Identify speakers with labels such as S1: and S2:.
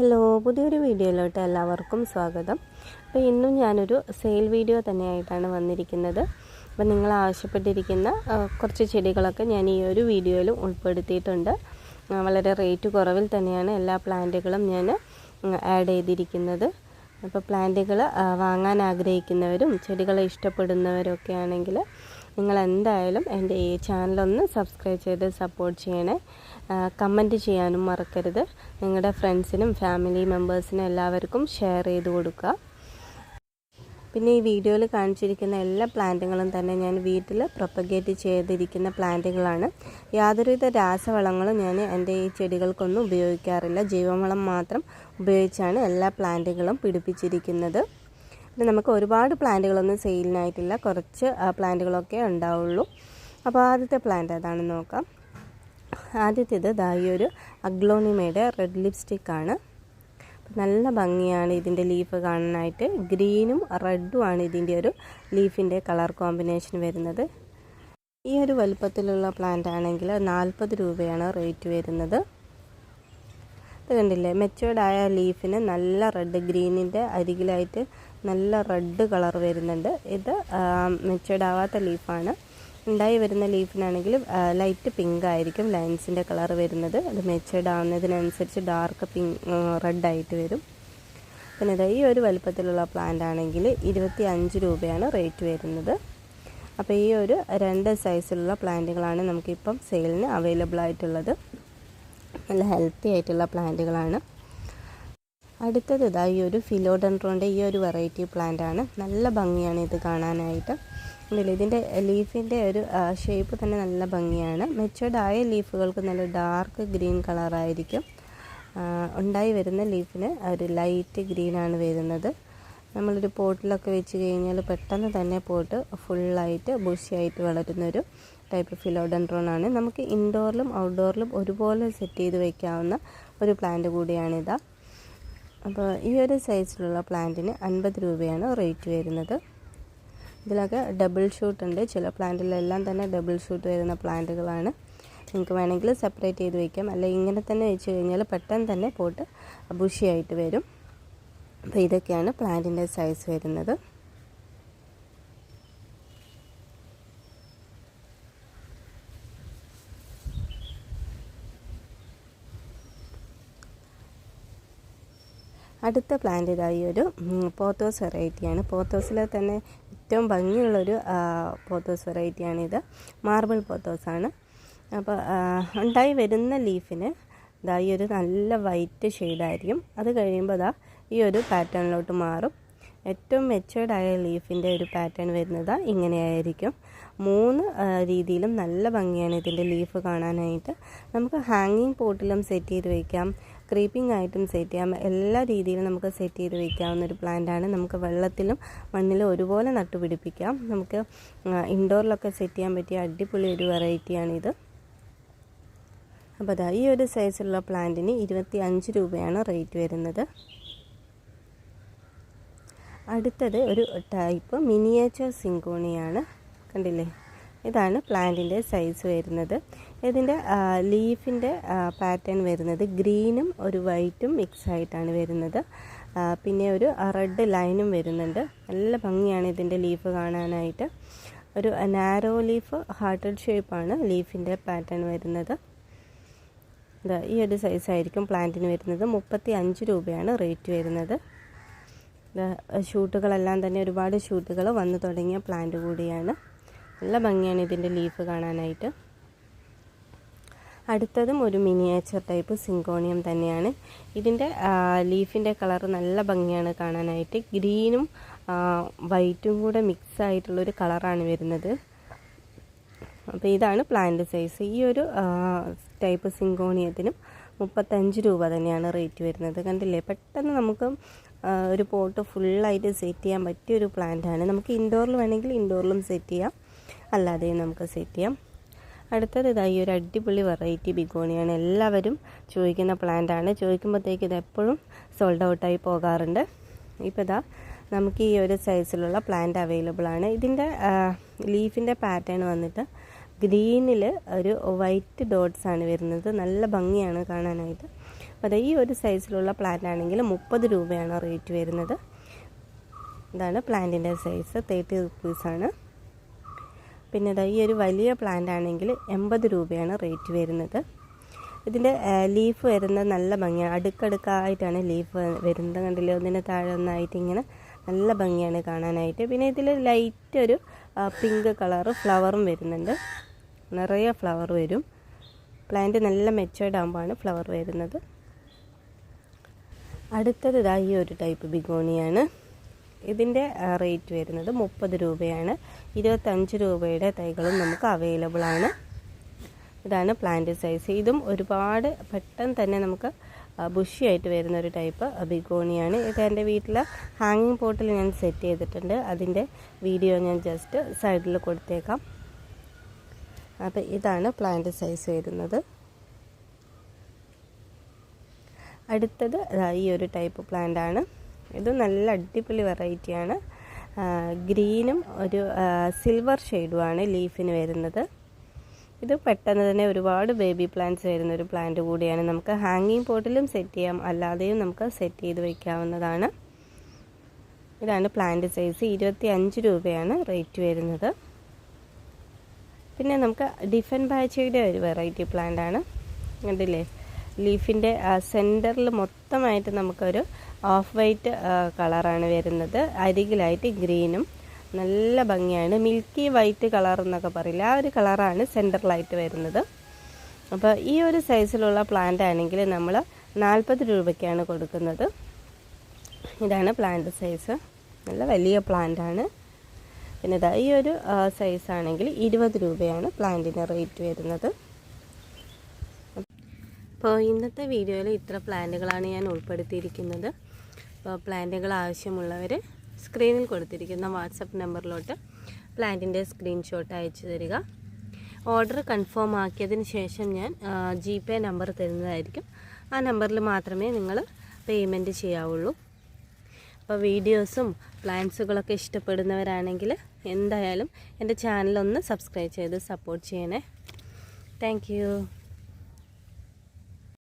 S1: Hello പുതിയൊരു വീഡിയോയിലോട്ട് എല്ലാവർക്കും സ്വാഗതം. അപ്പോൾ ഇന്നും ഞാനൊരു സെയിൽ വീഡിയോ തന്നെയായിട്ടാണ് വന്നിരിക്കുന്നത്. അപ്പോൾ നിങ്ങൾ ആവശ്യപ്പെട്ടിരിക്കുന്ന കുറച്ച് ചെടികളൊക്കെ ഞാൻ ഈ ഒരു വീഡിയോയിലും ഉൾപ്പെടുത്തിയിട്ടുണ്ട്. വളരെ റേറ്റ് കുറവിൽ തന്നെയാണ് എല്ലാ പ്ലാന്റുകളും ഞാൻ ആഡ് ചെയ്തിരിക്കുന്നത്. അപ്പോൾ പ്ലാന്റുകൾ വാങ്ങാൻ ആഗ്രഹിക്കുന്നവരും ചെടികളെ ഇഷ്ടപ്പെടുന്നവരൊക്കെ ആണെങ്കിൽ നിങ്ങൾ എന്തായാലും എന്റെ ഈ ചാനലൊന്ന് സബ്സ്ക്രൈബ് ചെയ്ത് സപ്പോർട്ട് ചെയ്യണേ. കമന്റ് ചെയ്യാനും മറക്കരുത്. നിങ്ങളുടെ ഫ്രണ്ട്സിനും ഫാമിലി മെമ്പേഴ്സിനും എല്ലാവർക്കും ഷെയർ ചെയ്ത് കൊടുക്കുക. പിന്നെ ഈ വീഡിയോയിൽ കാണിച്ചിരിക്കുന്ന എല്ലാ പ്ലാന്റുകളും തന്നെ ഞാൻ വീട്ടിൽ പ്രൊപ്പഗേറ്റ് ചെയ്തിരിക്കുന്ന പ്ലാന്റുകളാണ്. യാതൊരുവിധ രാസവളങ്ങളും ഞാൻ എന്റെ ഈ ചെടികൾക്കൊന്നും ഉപയോഗിക്കാറില്ല. ജൈവവളം മാത്രം ഉപയോഗിച്ചാണ് എല്ലാ പ്ലാന്റുകളും പിടിപ്പിച്ചിരിക്കുന്നത്. പിന്നെ നമുക്ക് ഒരുപാട് പ്ലാന്റുകളൊന്നും സെയിലിനായിട്ടില്ല. കുറച്ച് പ്ലാന്റുകളൊക്കെ ഉണ്ടാവുള്ളൂ. അപ്പോൾ ആദ്യത്തെ പ്ലാന്റ് ഏതാണെന്ന് നോക്കാം. ആദ്യത്തേത് ദാ ഈ ഒരു അഗ്ലോണിമയുടെ റെഡ് ലിപ്സ്റ്റിക് ആണ്. നല്ല ഭംഗിയാണ് ഇതിന്റെ ലീഫ് കാണാനായിട്ട്. ഗ്രീനും റെഡും ആണ് ഇതിന്റെ ഒരു ലീഫിന്റെ കളർ കോമ്പിനേഷൻ വരുന്നത്. ഈ ഒരു വലുപ്പത്തിലുള്ള പ്ലാന്റ് ആണെങ്കിൽ നാൽപ്പത് രൂപയാണ് റേറ്റ് വരുന്നത്. ഇത് കണ്ടില്ലേ? മെച്ചുവേർഡ് ആയ ലീഫിന് നല്ല റെഡ് ഗ്രീനിന്റെ അരികിലായിട്ട് നല്ല റെഡ് കളർ വരുന്നുണ്ട്. ഇത് മെച്ചുവേർഡ് ആവാത്ത ലീഫാണ് ഉണ്ടായി വരുന്ന ലീഫിനാണെങ്കിൽ ലൈറ്റ് പിങ്ക് ആയിരിക്കും ലൈൻസിന്റെ കളർ വരുന്നത്. അത് മെച്ചുവേർഡ് ആവുന്നതിനനുസരിച്ച് ഡാർക്ക് പിങ്ക് റെഡായിട്ട് വരും. പിന്നെ ഇത് ഈ ഒരു വലുപ്പത്തിലുള്ള പ്ലാന്റ് ആണെങ്കിൽ ഇരുപത്തി അഞ്ച് രൂപയാണ് റേറ്റ് വരുന്നത്. അപ്പോൾ ഈ ഒരു രണ്ട് സൈസിലുള്ള പ്ലാന്റുകളാണ് നമുക്കിപ്പം സെയിലിന് അവൈലബിൾ ആയിട്ടുള്ളത്. നല്ല ഹെൽത്തി ആയിട്ടുള്ള പ്ലാന്റുകളാണ് അടുത്തത് ഇതാ ഈ ഒരു ഫിലോഡൻട്രോന്റെ ഈ ഒരു വെറൈറ്റി പ്ലാന്റ് ആണ്. നല്ല ഭംഗിയാണ് ഇത് കാണാനായിട്ട്. ഉണ്ടല്ലോ ഇതിന്റെ ലീഫിന്റെ ഒരു ഷേപ്പ് തന്നെ നല്ല ഭംഗിയാണ്. മെച്ചുവേർഡായ ലീഫുകൾക്ക് നല്ല ഡാർക്ക് ഗ്രീൻ കളറായിരിക്കും ഉണ്ടായി വരുന്ന ലീഫിന് ഒരു ലൈറ്റ് ഗ്രീനാണ് വരുന്നത്. നമ്മളൊരു പോട്ടിലൊക്കെ വെച്ച് കഴിഞ്ഞാൽ പെട്ടെന്ന് തന്നെ പോട്ട് ഫുള്ളായിട്ട് ബുഷിയായിട്ട് വളരുന്നൊരു ടൈപ്പ് ഫിലോഡൻഡ്രോൺ ആണ്. നമുക്ക് ഇൻഡോറിലും ഔട്ട്ഡോറിലും ഒരുപോലെ സെറ്റ് ചെയ്ത് വയ്ക്കാവുന്ന ഒരു പ്ലാന്റ് കൂടിയാണിത് അപ്പോൾ ഈ ഒരു സൈസിലുള്ള പ്ലാന്റിന് അൻപത് രൂപയാണ് റേറ്റ് വരുന്നത്. ഇതിലൊക്കെ ഡബിൾ ഷൂട്ട് ഉണ്ട്. ചില പ്ലാന്റിലെല്ലാം തന്നെ ഡബിൾ ഷൂട്ട് വരുന്ന പ്ലാന്റുകളാണ് നിങ്ങൾക്ക് വേണമെങ്കിൽ സെപ്പറേറ്റ് ചെയ്ത് വയ്ക്കാം അല്ല ഇങ്ങനെ തന്നെ വെച്ച് കഴിഞ്ഞാൽ പെട്ടെന്ന് തന്നെ പോട്ട് ബുഷിയായിട്ട് വരും. അപ്പോൾ ഇതൊക്കെയാണ് പ്ലാന്റിന്റെ സൈസ് വരുന്നത്. അടുത്ത പ്ലാന്റ് ഇതായി ഒരു പോത്തോസ് വെറൈറ്റിയാണ് പോത്തോസിലെ തന്നെ ഏറ്റവും ഭംഗിയുള്ളൊരു പോത്തോസ് വെറൈറ്റിയാണിത് മാർബിൾ പോത്തോസാണ് അപ്പോൾ ഉണ്ടായി വരുന്ന ലീഫിന് ഇതാ ഈ ഒരു നല്ല വൈറ്റ് ഷെയ്ഡായിരിക്കും അത് കഴിയുമ്പോൾ ഇതാ ഈ ഒരു പാറ്റേണിലോട്ട് മാറും. ഏറ്റവും മെച്ചേർഡായ ലീഫിന്റെ ഒരു പാറ്റേൺ വരുന്നത് ഇങ്ങനെയായിരിക്കും. മൂന്ന് രീതിയിലും നല്ല ഭംഗിയാണ് ഇതിന്റെ ലീഫ് കാണാനായിട്ട്. നമുക്ക് ഹാങ്ങിങ് പോട്ടിലും സെറ്റ് ചെയ്ത് വയ്ക്കാം ക്രീപ്പിംഗ് ആയിട്ടും സെറ്റ് ചെയ്യാം. എല്ലാ രീതിയിലും നമുക്ക് സെറ്റ് ചെയ്ത് വയ്ക്കാവുന്ന ഒരു പ്ലാന്റാണ് നമുക്ക് വെള്ളത്തിലും മണ്ണിലും ഒരുപോലെ നട്ടുപിടിപ്പിക്കാം. നമുക്ക് ഇൻഡോറിലൊക്കെ സെറ്റ് ചെയ്യാൻ പറ്റിയ അടിപൊളി ഒരു വെറൈറ്റിയാണിത് അപ്പോൾ അതാ ഈ ഒരു സൈസുള്ള പ്ലാന്റിന് ഇരുപത്തി അഞ്ച് രൂപയാണ് റേറ്റ് വരുന്നത്. അടുത്തത് ഒരു ടൈപ്പ് മിനിയേച്ചർ സിങ്കോണിയാണ്. കണ്ടില്ലേ? ഇതാണ് പ്ലാന്റിന്റെ സൈസ് വരുന്നത്. ഇതിന്റെ ലീഫിന്റെ പാറ്റേൺ വരുന്നത് ഗ്രീനും ഒരു വൈറ്റും മിക്സ് ആയിട്ടാണ് വരുന്നത്. പിന്നെ ഒരു റെഡ് ലൈനും വരുന്നുണ്ട്. നല്ല ഭംഗിയാണ് ഇതിന്റെ ലീഫ് കാണാനായിട്ട്. ഒരു നാരോ ലീഫ് ഹാർട്ടഡ് ഷേപ്പാണ് ലീഫിന്റെ പാറ്റേൺ വരുന്നത്. ഈ ഒരു സൈസായിരിക്കും പ്ലാന്റിന് വരുന്നത്. മുപ്പത്തി അഞ്ച് രൂപയാണ് റേറ്റ് വരുന്നത്. ഷൂട്ടുകളെല്ലാം തന്നെ ഒരുപാട് ഷൂട്ടുകൾ വന്നു തുടങ്ങിയ പ്ലാന്റ് കൂടിയാണ്. നല്ല ഭംഗിയാണ് ഇതിന്റെ ലീഫ് കാണാനായിട്ട്. അടുത്തതും ഒരു മിനിയേച്ചർ ടൈപ്പ് സിങ്കോണിയം തന്നെയാണ്. ഇതിന്റെ ലീഫിന്റെ കളർ നല്ല ഭംഗിയാണ് കാണാനായിട്ട്. ഗ്രീനും വൈറ്റും കൂടെ മിക്സ് ആയിട്ടുള്ളൊരു കളറാണ് വരുന്നത്. അപ്പോൾ ഇതാണ് പ്ലാന്റ് സൈസ് ഈ ഒരു ടൈപ്പ് സിങ്കോണിയത്തിനും മുപ്പത്തഞ്ച് രൂപ തന്നെയാണ് റേറ്റ് വരുന്നത്. കണ്ടില്ലേ? പെട്ടെന്ന് നമുക്ക് ഒരു പോട്ട് ഫുള്ളായിട്ട് സെറ്റ് ചെയ്യാൻ പറ്റിയ ഒരു പ്ലാന്റാണ് നമുക്ക് ഇൻഡോറിൽ വേണമെങ്കിൽ ഇൻഡോറിലും സെറ്റ് ചെയ്യാം. അല്ലാതെയും നമുക്ക് സെറ്റ് ചെയ്യാം. അടുത്തത് ഇതായി ഒരു അടിപൊളി വെറൈറ്റി ബിഗോണിയാണ് എല്ലാവരും ചോദിക്കുന്ന പ്ലാന്റ് ആണ്. ചോദിക്കുമ്പോഴത്തേക്ക് ഇത് എപ്പോഴും സോൾഡ് ഔട്ടായി പോകാറുണ്ട്. ഇപ്പോൾ ഇതാ നമുക്ക് ഈ ഒരു സൈസിലുള്ള പ്ലാന്റ് അവൈലബിൾ ആണ്. ഇതിന്റെ ലീഫിന്റെ പാറ്റേൺ വന്നിട്ട് ഗ്രീനിൽ ഒരു വൈറ്റ് ഡോട്ട്സ് ആണ് വരുന്നത്. നല്ല ഭംഗിയാണ് കാണാനായിട്ട്. അപ്പോൾ ഈ ഒരു സൈസിലുള്ള പ്ലാന്റ് ആണെങ്കിൽ മുപ്പത് രൂപയാണ് റേറ്റ് വരുന്നത്. ഇതാണ് പ്ലാന്റിന്റെ സൈസ് തേർട്ടി റുപ്പീസാണ് പിന്നെ ഈ ഒരു വലിയ പ്ലാന്റ് ആണെങ്കിൽ എൺപത് രൂപയാണ് റേറ്റ് വരുന്നത്. ഇതിന്റെ ലീഫ് വരുന്നത് നല്ല ഭംഗിയാണ്. അടുക്കടുക്കായിട്ടാണ് ലീഫ് വരുന്നത്. കണ്ടില്ലേ? ഒന്നിന് താഴെ ഒന്നായിട്ട് ഇങ്ങനെ നല്ല ഭംഗിയാണ് കാണാനായിട്ട്. പിന്നെ ഇതിൽ ലൈറ്റ് ഒരു പിങ്ക് കളറ് ഫ്ലവറും വരുന്നുണ്ട്. നിറയെ ഫ്ലവർ വരും. പ്ലാന്റ് നല്ല മെച്ചേർഡ് ആകുമ്പോഴാണ് ഫ്ലവർ വരുന്നത്. അടുത്തത് ഇതാ ഈ ഒരു ടൈപ്പ് ബിഗോണിയാണ് ഇതിന്റെ റേറ്റ് വരുന്നത് മുപ്പത് രൂപയാണ്. ഇരുപത്തഞ്ച് രൂപയുടെ തൈകളും നമുക്ക് അവൈലബിൾ ആണ്. ഇതാണ് പ്ലാന്റ് സൈസ് ഇതും ഒരുപാട് പെട്ടെന്ന് തന്നെ നമുക്ക് ബുഷിയായിട്ട് വരുന്ന ഒരു ടൈപ്പ് ബിഗോണിയാണ്. ഇത് എന്റെ വീട്ടിൽ ഹാങ്ങിങ് പോട്ടിൽ ഞാൻ സെറ്റ് ചെയ്തിട്ടുണ്ട്. അതിന്റെ വീഡിയോ ഞാൻ ജസ്റ്റ് സൈഡിൽ കൊടുത്തേക്കാം. അപ്പോൾ ഇതാണ് പ്ലാന്റ് സൈസ് വരുന്നത്. അടുത്തത് ഈ ഒരു ടൈപ്പ് പ്ലാന്റ് ആണ്. ഇത് നല്ല അടിപൊളി വെറൈറ്റിയാണ്. ഗ്രീനും ഒരു സിൽവർ ഷെയ്ഡുമാണ് ലീഫിന് വരുന്നത്. ഇത് പെട്ടെന്ന് തന്നെ ഒരുപാട് ബേബി പ്ലാന്റ്സ് വരുന്ന ഒരു പ്ലാന്റ് കൂടിയാണ്. നമുക്ക് ഹാങ്ങിങ് പോട്ടിലും സെറ്റ് ചെയ്യാം. അല്ലാതെയും നമുക്ക് സെറ്റ് ചെയ്ത് വയ്ക്കാവുന്നതാണ് ഇതാണ് പ്ലാന്റ് സൈസ്. ഇരുപത്തി അഞ്ച് രൂപയാണ് റേറ്റ് വരുന്നത്. പിന്നെ നമുക്ക് ഡിഫൻ ബാച്ചയുടെ ഒരു വെറൈറ്റി പ്ലാന്റ് ആണ് കണ്ടില്ലേ? ലീഫിന്റെ സെന്ററിൽ മൊത്തമായിട്ട് നമുക്കൊരു ഓഫ് വൈറ്റ് കളറാണ് വരുന്നത്. അരികിലായിട്ട് ഗ്രീനും. നല്ല ഭംഗിയാണ്. മിൽക്കി വൈറ്റ് കളർ എന്നൊക്കെ പറയില്ല ആ ഒരു കളറാണ് സെന്ററിലായിട്ട് വരുന്നത്. അപ്പോൾ ഈ ഒരു സൈസിലുള്ള പ്ലാന്റ് ആണെങ്കിൽ നമ്മൾ നാൽപ്പത് രൂപയ്ക്കാണ് കൊടുക്കുന്നത്. ഇതാണ് പ്ലാന്റ് സൈസ്. നല്ല വലിയ പ്ലാന്റ് ആണ്. പിന്നെ ഇതാ ഈ ഒരു സൈസ് ആണെങ്കിൽ ഇരുപത് രൂപയാണ് പ്ലാന്റിന് റേറ്റ് വരുന്നത്. അപ്പോൾ ഇന്നത്തെ വീഡിയോയിൽ ഇത്ര പ്ലാന്റുകളാണ് ഞാൻ ഉൾപ്പെടുത്തിയിരിക്കുന്നത്. അപ്പോൾ പ്ലാന്റുകൾ ആവശ്യമുള്ളവർ സ്ക്രീനിൽ കൊടുത്തിരിക്കുന്ന വാട്സപ്പ് നമ്പറിലോട്ട് പ്ലാന്റിന്റെ സ്ക്രീൻഷോട്ട് അയച്ചു തരിക. ഓർഡർ കൺഫേം ആക്കിയതിന് ശേഷം ഞാൻ ജി പേ നമ്പർ തരുന്നതായിരിക്കും. ആ നമ്പറിൽ മാത്രമേ നിങ്ങൾ പേയ്മെന്റ് ചെയ്യാവുള്ളൂ. അപ്പോൾ വീഡിയോസും പ്ലാൻസുകളൊക്കെ ഇഷ്ടപ്പെടുന്നവരാണെങ്കിൽ എന്തായാലും എന്റെ ചാനലൊന്ന് സബ്സ്ക്രൈബ് ചെയ്ത് സപ്പോർട്ട് ചെയ്യണേ. താങ്ക്